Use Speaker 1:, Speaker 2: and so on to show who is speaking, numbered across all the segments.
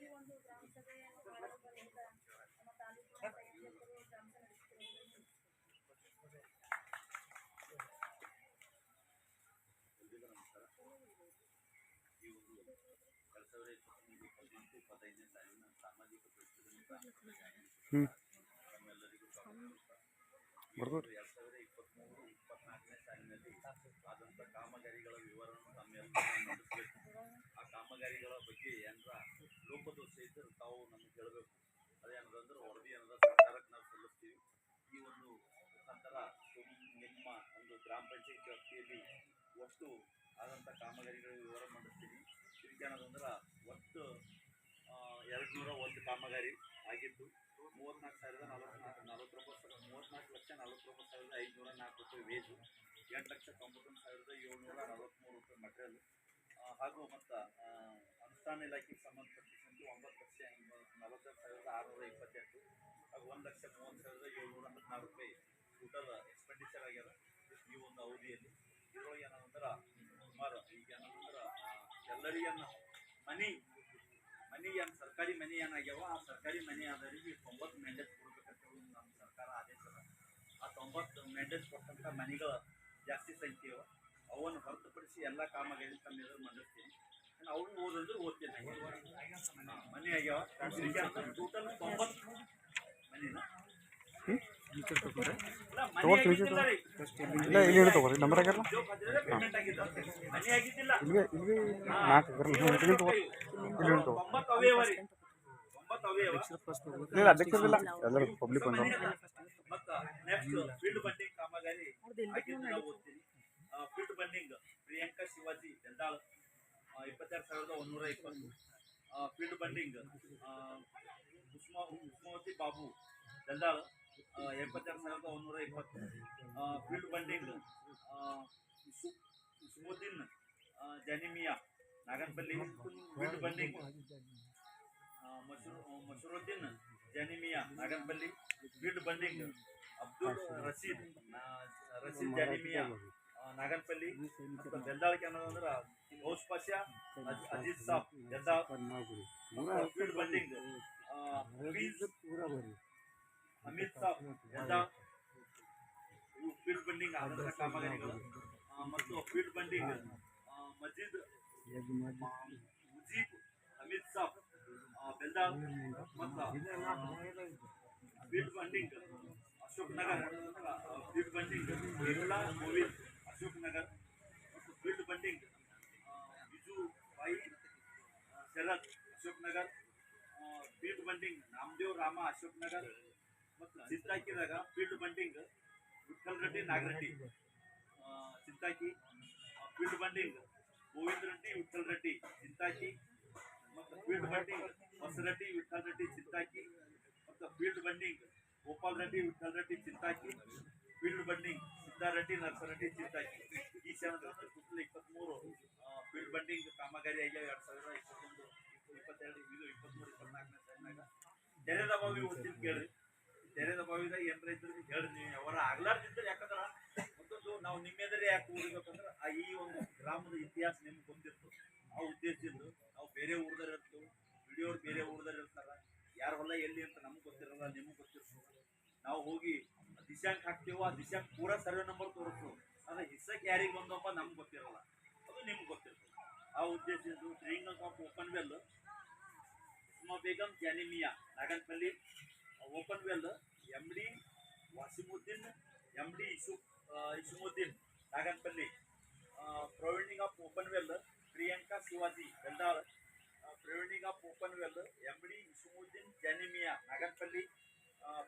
Speaker 1: ಈಗ ಈ ಒಂದು ಗ್ರಾಮ ಸಭೆಯನ್ನು ಮಾಡಲು ಬಂದಂತ ನಮ್ಮ ತಾಲೂಕಿನ ಸಂಯೋಜಕರು ಗ್ರಾಮ ಸಭೆ ನಡೆಸುತ್ತಿರುವುದು
Speaker 2: ಹ್ಞೂ ಬರ್ಬೋದು
Speaker 3: ಎರಡ್ ಸಾವಿರದ ಇಪ್ಪತ್ತ್ಮೂರು ಗ್ರಾಮ ಪಂಚಾಯತ್ ವ್ಯಾಪ್ತಿಯಲ್ಲಿ ಒಟ್ಟು ಆದಂಥ ಕಾಮಗಾರಿಗಳ ವಿವರ ಮಾಡಿಸ್ತೀನಿ ತಿಳ್ಕೊಳ್ಳೋದಂದ್ರೆ ಒಟ್ಟು ಎರಡು ನೂರ ಒಂದು ಕಾಮಗಾರಿ ಆಗಿದ್ದು ಮೂವತ್ನಾಲ್ಕು ಸಾವಿರದ ನಲವತ್ನಾಲ್ಕು ನಲವತ್ತೊಂಬತ್ತು ಸಾವಿರದ ಮೂವತ್ನಾಲ್ಕು ಲಕ್ಷ ನಲವತ್ತೊಂಬತ್ತು ಸಾವಿರದ ಐದುನೂರ ನಾಲ್ಕು ರೂಪಾಯಿ ವೇಜು ಎಂಟು ಲಕ್ಷ ತೊಂಬತ್ತೊಂದು ಸಾವಿರದ ಏಳ್ನೂರ ನಲವತ್ತ್ಮೂರು ರೂಪಾಯಿ ಮಟೀರಿಯಲ್ ಹಾಗೂ ಮತ್ತು ಅನುಷ್ಠಾನ ಇಲಾಖೆಗೆ ಸಂಬಂಧಪಟ್ಟಂತೆ ಒಂಬತ್ತು ಲಕ್ಷ ನಲವತ್ತೆರಡು ಸಾವಿರದ ಆರುನೂರ ಇಪ್ಪತ್ತೆಂಟು, ಹಾಗೂ ಒಂದು ಲಕ್ಷ ಮೂವತ್ತು ಸಾವಿರದ ಏಳ್ನೂರ ಹದಿನಾರು ರೂಪಾಯಿ ಟೋಟಲ್ ಎಕ್ಸ್ಪೆಂಡಿಚರ್ ಆಗ್ಯದ. ಒಂದು ಅವಧಿಯಲ್ಲಿ ಇದ್ರೊಳಗೆ ಏನಂದ್ರೆ ಸುಮಾರು ಈಗ ಏನಂದ್ರೆ ಎಲ್ಲರಿಗನ್ನ ಮನಿ ಮನಿ ಏನು ಸರ್ಕಾರಿ ಮನಿ ಏನಾಗ್ಯಾವ ಆ ಸರ್ಕಾರಿ ಮನಿ ಆದವರಿಗೆ ತೊಂಬತ್ತು ಮ್ಯಾಂಡೇಟ್ ಕೊಡ್ಬೇಕಂತ ಹೇಳಿ ನಮ್ಮ ಸರ್ಕಾರ ಆದೇಶ ಆ ತೊಂಬತ್ತು ಮ್ಯಾಂಡೇಟ್ ಕೊಟ್ಟಂಥ ಮನಿಗಳು ಜಾಸ್ತಿ ಸಂಖ್ಯೆ ಅವ ಅವನ್ನು ಹೊರತುಪಡಿಸಿ ಎಲ್ಲ ಕಾಮಗಾರಿ ತಮ್ಮ ಎದುರು ಮಂಡಿಸ್ತೀನಿ ಅವ್ರು ಓದಿದ್ರು ಓದ್ತೀನಿ. ಮನಿ ಆಗ್ಯಾವ. ಟೋಟಲ್ ತೊಂಬತ್ತು ಮನಿನ. ಇಲ್ಲ.
Speaker 2: ಇಲ್ಲ ಹೇಳಿ ತಗೋರಿ ನಂಬರ್ ಆಗ್ಯಾರಲ್ಲ ಇಲ್ಲಿಗೆ ನಾಲ್ಕು ಹೇಳಿ ತಗೋ ಅಧ್ಯಕ್ಷರಿಲ್ಲ ಎಲ್ಲರೂ ಪಬ್ಲಿಕ್ ಬಂದವರು.
Speaker 3: ಮತ್ತ ನೆಕ್ಸ್ಟ್ ಫೀಲ್ಡ್ ಬಂಡಿಂಗ್ ಕಾಮಗಾರಿ ಫೀಲ್ಡ್ ಬಂಡಿಂಗ್ ಪ್ರಿಯಾಂಕಾ ಶಿವಾಜಿ ಬೆಂದಾಳ್. ಇಪ್ಪತ್ತೆರಡು ಸಾವಿರದ ಒಂದೂರ ಇಪ್ಪತ್ತು. ಸಾವಿರದ ಒಂದೂರ ಇಪ್ಪತ್ತು field bunding Ismuddin Janimiya Naganapalli field bunding Masruddin Janimiya Naganapalli field bunding Abdul Rashid ನಾ- ರಶೀದ್ ಜಾನಿಮಿಯಾ ಆ, ನಾಗನಪಲ್ಲಿ ಮತ್ತು ಬೆಲ್ದಾಳ್ ಅನ್ನೋದಂದ್ರೆ ಗೌಸ್ ಪಾಷಾ ಅಜ್- ಅಜೀಜ್ ಸಾಬ್ ಬೆಲ್ದಾಳ್ ಫೀಲ್ಡ್ ಬಂಡಿಂಗ್ ಹಫೀಜ್ ಅಮಿತ್ ಸಾಬ್ ಬೆಲ್ದಾಳ್ ಇವು ಫೀಲ್ಡ್ ಬಂಡಿಂಗ್ ಆದಂಥ ಕಾಮಗಾರಿಗಳು ಆ, ಮತ್ತು ಫೀಲ್ಡ್ ಬಂಡಿಂಗ್ ಮಜೀದ್ ಮುಜೀಬ್ ಅಮಿತ್ ಸಾಬ್ ಆ, ಬೆಲ್ದಾಳ್ ಮತ್ತು field bunding Ashok Nagar field bunding Birla Govind Ashok Nagar ಮತ್ತು ಫೀಲ್ಡ್ ಬಂಡಿಂಗ್ ಬಿಜು ಬಾಯಿ ಆ, ಶರತ್ ಅಶೋಕ್ ನಗರ್ ಫೀಲ್ಡ್ ಬಂಡಿಂಗ್ ನಾಮದೇವ್ ರಾಮ ಅಶೋಕ್ ನಗರ್ ಮತ್ತು ಚಿತ್ತಾಕಿದಾಗ ಫೀಲ್ಡ್ ಬಂಡಿಂಗ್ ವಿಠಲ್ ರೆಡ್ಡಿ ನಾಗರೆಡ್ಡಿ ಆ, ಚಿತ್ತಾಕಿ ಫೀಲ್ಡ್ ಬಂಡಿಂಗ್ ಗೋವಿಂದ ರೆಡ್ಡಿ ವಿಠಲ್ ರೆಡ್ಡಿ ಚಿತ್ತಾಕಿ ಮತ್ತು ಫೀಲ್ಡ್ ಬಂಡಿಂಗ್ ಹೊಸರೆಡ್ಡಿ ವಿಠಲ್ ರೆಡ್ಡಿ ಚಿತ್ತಾಕಿ ಮತ್ತು field bunding Gopal Reddy Vittal Reddy Chittaki field bunding Siddareddy Narasareddy Chittaki ಈ ಸೇರಿದಂತೆ total ಇಪ್ಪತ್ತ್ಮೂರು ಫೀಲ್ಡ್ ಬಂಡಿಂಗ್ ಕಾಮಗಾರಿ ಆಗ್ಯಾವ ಎರಡು ಸಾವಿರದ ಇಪ್ಪತ್ತೊಂದು ಇಪ್ಪತ್ತೆರಡು ಇದು ಇಪ್ಪತ್ತ್ಮೂರು ಇಪ್ಪತ್ನಾಲ್ಕನೇ ಸಾಲಿನಾಗ ತೆರೆದ ಬಾವಿ ಓದ್ತೀನಿ ಕೇಳ್ರಿ ತೆರೆದ ಬಾವಿದಾಗ ಏನಾರ ಇದ್ರೆ ಹೇಳ್ರಿ, ನೀವು ಅವರ ಆಗ್ಲಾರ್ದಿದ್ರೆ ಯಾಕಂದ್ರೆ ನಿಮ್ಮೆದರೆ ಯಾಕೆ ಓದಬೇಕಂದ್ರೆ ಆ ಈ ಒಂದು ಗ್ರಾಮದ ಇತಿಹಾಸ ನಿಮ್ಗೆ ಗೊತ್ತಿರ್ತದೆ ಆ ಉದ್ದೇಶದಿಂದ ನಾವು ಬೇರೆ ಊರ್ದಾರ ಇರ್ತೀವಿ ವಿಡಿಯೋ ಬೇರೆ ಊರ್ದಾರ ಇರ್ತಾರ. ಯಾರ ಹೊಲ ಎಲ್ಲಿ ಅಂತ ನಮ್ಗೆ ಗೊತ್ತಿರಲ್ಲ, ನಿಮ್ಗೆ ಗೊತ್ತಿರ್ತದೆ ನಾವು ಹೋಗಿ ದಿಶಾಂಕ್ ಹಾಕ್ತೇವೋ, ಆ ದಿಶಾಂಕ್ ಪೂರಾ ಸರ್ವೆ ನಂಬರ್ ತೋರಿಸ್ತೇವೆ ಅದು ಹಿಸ್ಸಕ್ಕೆ ಯಾರಿಗೆ ಬಂದಪ್ಪ ನಮ್ಗೆ ಗೊತ್ತಿರಲ್ಲ. ಅದು ನಿಮ್ಗೆ ಗೊತ್ತಿರ್ತದೆ. ಆ ಉದ್ದೇಶದಿಂದ drink of open well Usma Begum Janimiya Naganpalli open well M D Wasimuddin M D ಇಸು Isumuddin Nagnapalli providing of open well Priyanka Shivaji Beldal providing of open well M D Isumuddin Janimiya Nagnapalli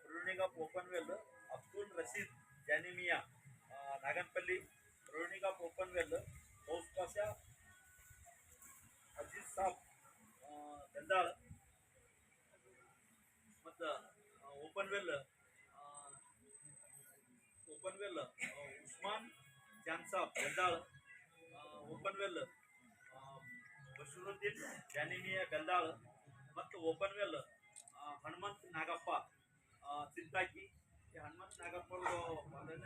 Speaker 3: providing of open well Abdul Rashid Janimiya Nagnapalli providing of open well Ghaus Pasha Aziz Sab Beldal well open well Usman Jansab Galdal open well Basheeruddin Janimiya Galdal ಮತ್ತು open well Hanumanth Nagappa ಈ ಹನುಮಂತ್ ನಾಗಪ್ಪ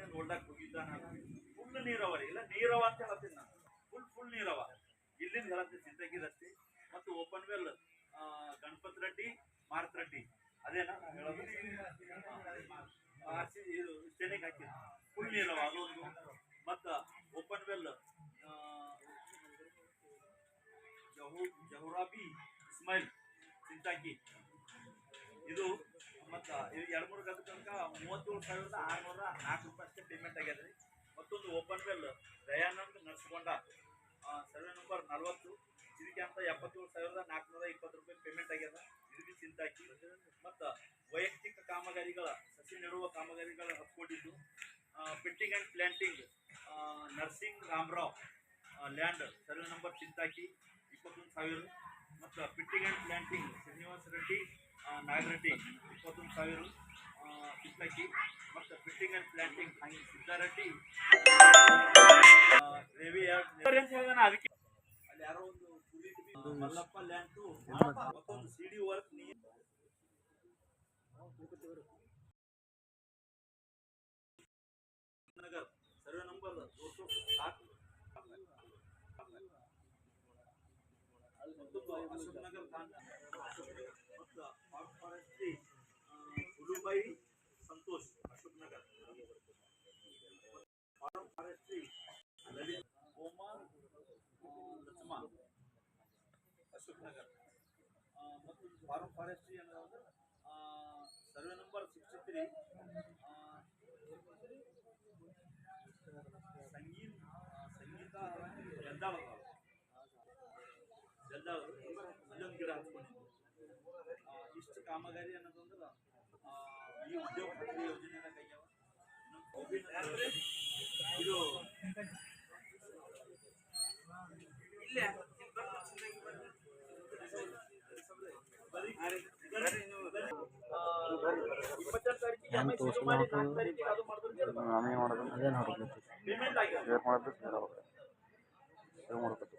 Speaker 3: ನೋಡ್ದಾಗ ಹೋಗಿದ್ದ ನಾನು full ನೀರವ ರೀ ಇಲ್ಲ ನೀರವ ಅಂತ ಹೇಳ್ತೀನಿ ನಾನು ಫುಲ್ ಫುಲ್ ನೀರವ ಇಲ್ಲಿಂದ ಹೇಳತ್ತೀನಿ ಸಿದ್ದಾಗಿ ರಸ್ತೆ ಮತ್ತು ಓಪನ್ ವೆಲ್ ಗಣಪತ್ ರೆಡ್ಡಿ ಮಾರುತ್ ರೆಡ್ಡಿ ಅದೇನಾ ನಾನ್ ಹೇಳೋದು ಆರ್ ಸಿ ಇದು ಸ್ಟೇನಿಗೆ ಹಾಕಿದ್ದು ಫುಲ್ ನೀರು ಅದೊಂದು ಮತ್ತು ಓಪನ್ ವೆಲ್ ಜಹೂ ಜಹುರಾಬಿ ಇಸ್ಮಾಯಿಲ್ ಸಿಂತಾಕಿ ಇದು ಮತ್ತು ಇದು ಎರಡು ಮೂರು ಗಂಟೆ ತನಕ ಮೂವತ್ತೇಳು ಸಾವಿರದ ಆರುನೂರ ನಾಲ್ಕು ರೂಪಾಯಿ ಅಷ್ಟೇ ಪೇಮೆಂಟ್ ಆಗ್ಯದ ರೀ ಮತ್ತೊಂದು ಓಪನ್ ವೆಲ್ ದಯಾನಂದ್ ನಡ್ಸ್ಕೊಂಡ ಸರ್ವೆ ನಂಬರ್ ನಲ್ವತ್ತು ಇದಕ್ಕೆ ಅಂತ ಎಪ್ಪತ್ತೇಳು ಸಾವಿರದ ನಾಲ್ಕುನೂರ ಇಪ್ಪತ್ತು ರೂಪಾಯಿ ಪೇಮೆಂಟ್ ಆಗ್ಯದ ಇದಕ್ಕೆ ಸಿಂತಾಕಿ ಮತ್ತು ವೈಯಕ್ತಿಕ ಕಾಮಗಾರಿಗಳ, ಸಸಿ ನೆಡುವ ಕಾಮಗಾರಿಗಳ ಹತ್ಕೊಂಡಿದ್ದು pitting and planting Narsing Ramrao land survey number Chintaki, ಇಪ್ಪತ್ತೊಂದು ಸಾವಿರ, ಮತ್ತು fitting and planting Srinivasa Reddy Nagareddy, ಇಪ್ಪತ್ತೊಂದು ಸಾವಿರ ಚಿಂತಾಕಿ, ಮತ್ತು ಪಿಟ್ಟಿಂಗ್ ಆ್ಯಂಡ್ ಪ್ಲ್ಯಾಂಟಿಂಗ್ ಹಂಗೆ ಸಿದ್ದಾರೆಡ್ಡಿ ರವಿ ಅದಕ್ಕೆ ಅಲ್ಲಿ ಯಾರೋ ಒಂದು ಮಲ್ಲಪ್ಪ ಲ್ಯಾಂಡ್ ಮತ್ತೊಂದು ಸಿ ಡಿ ವರ್ಕ್ ನೀ नगर सर्वे नंबर दो सौ सात अशोक नगर ಮತ್ತು forestry ಹುಡುಬೈ Santosh Ashok Nagar form forestry Lalit ಓಮಾರ್ Lakshya Ashok Nagar ಮತ್ತು ಫಾರಂ ಫಾರೆಸ್ಟ್ರಿ ಅನ್ನೋದು ಸರ್ವೆ ನಂಬರ್ ಸಿಕ್ಸ್ಟಿ ತ್ರೀ ಸಂಗೀತ ಸಂಗೀತ ಗಂಧಾಳ ಗಂಧಾಳ ಅಲ್ಲೊಂದು ಗಿಡ ಹಚ್ಕೊಂಡಿದ್ದು ಆ, ಇಷ್ಟು ಕಾಮಗಾರಿ ಅನ್ನೋದಂದ್ರೆ ಆ, ಈ ಉದ್ಯೋಗ ಖಾತ್ರಿ ಯೋಜನೆನ ಕೈಯವ ಇನ್ನು ಕೌಬಿನ ಇದು ಇಲ್ಲೇ ಶುರು
Speaker 2: ತೋರ್ಸಲ್ಲ
Speaker 3: ಮಾಡಿದ್ರೆ
Speaker 2: ಆಮೇಲೆ ಮಾಡೋದು
Speaker 3: ಪೇಮೆಂಟ್ ಆಗಿದೆ.
Speaker 2: ಶೇರ್ ಮಾಡಿದ್ರೆ ಶೇರ್ ಮಾಡೋದು ಮಾಡ್ಬೇಕು.